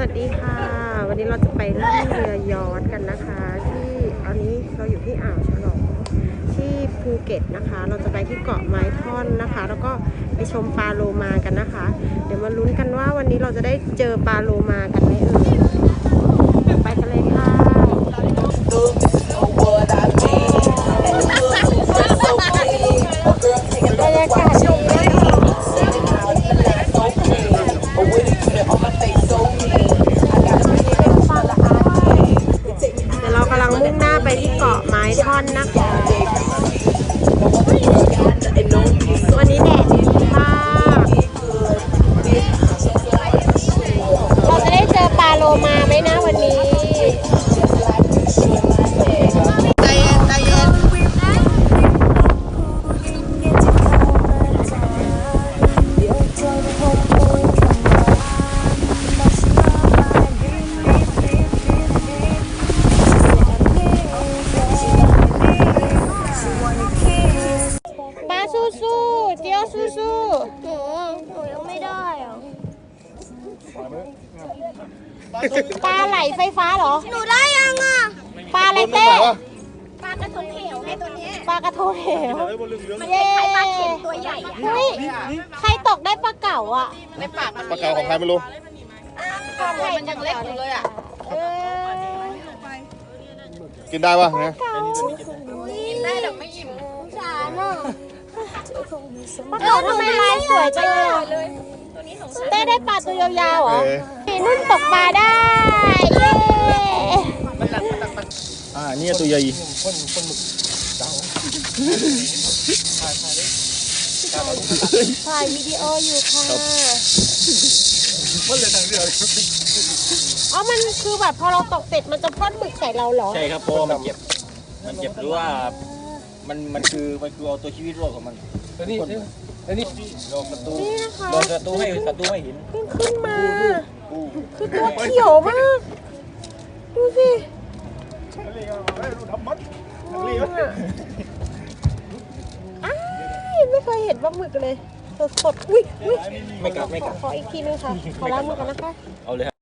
สวัสดีค่ะ วันนี้เราจะไปล่องเรือยอทกันนะคะ ที่อันนี้เราอยู่ที่อ่าวฉลองที่ภูเก็ตนะคะ เราจะไปที่เกาะไม้ท่อนนะคะ แล้วก็ไปชมปลาโลมากันนะคะ เดี๋ยวมาลุ้นกันว่าวันนี้เราจะได้เจอปลาโลมากันไหมเอ่ย อนนะคะ สู้สู้ๆเจียวสู้สู้หนูหนูยังไม่ได้อะปลาไหลไฟฟ้าเหรอ หนูได้ยังอะปลาอะไรเต้ปลากระทงเหวไงตัวเนี้ยปลากระโทเหวมันคล้ายๆปลาเข็มตัวใหญ่อะเฮ้ยใครตกได้ปลาเก๋าอะในปากมันปลาเก๋าของใครไม่รู้มันยังเล็กอยู่เลยอะเออกินได้ปะเนี่ยเก๋ากินได้แต่ไม่อิ่มสารอะ ปลาเก๋าทำไมลายสวยจังเลยอะเต้ได้ปลาตัวยาวๆเหรอเออนี่นุ่นตกปลาได้ เย้อ่านี่ตัวใหญ่ถ่ายวิดีโออยู่ค่ะอ๋อ มันคือแบบพอเราตกเสร็จมันจะพ่นหมึกใส่เราเหรอ ใช่ครับเพราะว่ามันเจ็บ มันเจ็บหรือว่า มันมันคือมันคือเอาตัวชีวิตรอดของมันอันนี้อันนี้รอศัตรูนี่นะคะรอศัตรูให้ศัตรูไม่เห็นเพิ่งขึ้นมาคือตัวเขียวมาก ดูสิอ้ายไม่เคยเห็นปลาหมึกเลย สดๆ อุ้ยอุ้ยไม่กัดไม่กัดขออีกทีนึงค่ะ ขอล้างมือกันนะคะ เอาเลยครับ